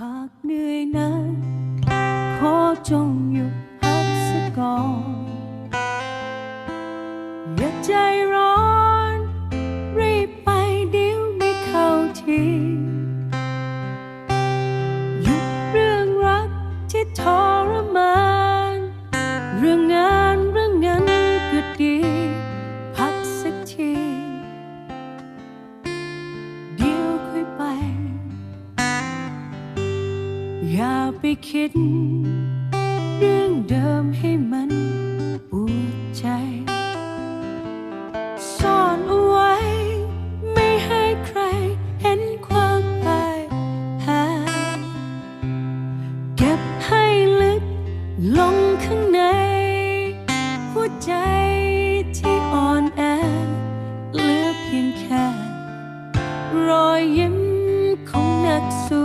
หากเหนื่อยนั้นขอจงหยุดพักสักก่อนอย่าใจร้อน รีบไปเดี๋ยวไม่เข้าที อย่าไปคิด เรื่องเดิมให้มันปวดใจซ่อนเอาไว้ ไม่ให้ใครเห็นความพ่ายแพ้เก็บให้ลึกลงข้างใน หัวใจที่อ่อนแอเหลือเพียงแค่ รอยยิ้มของนักสู้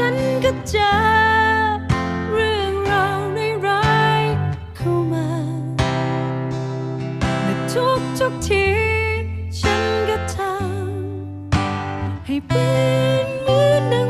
ฉันก็เจอเรื่องราวในร้ายเข้ามาและทุกทุกที ฉันก็ทำให้เป็นเหมือนดัง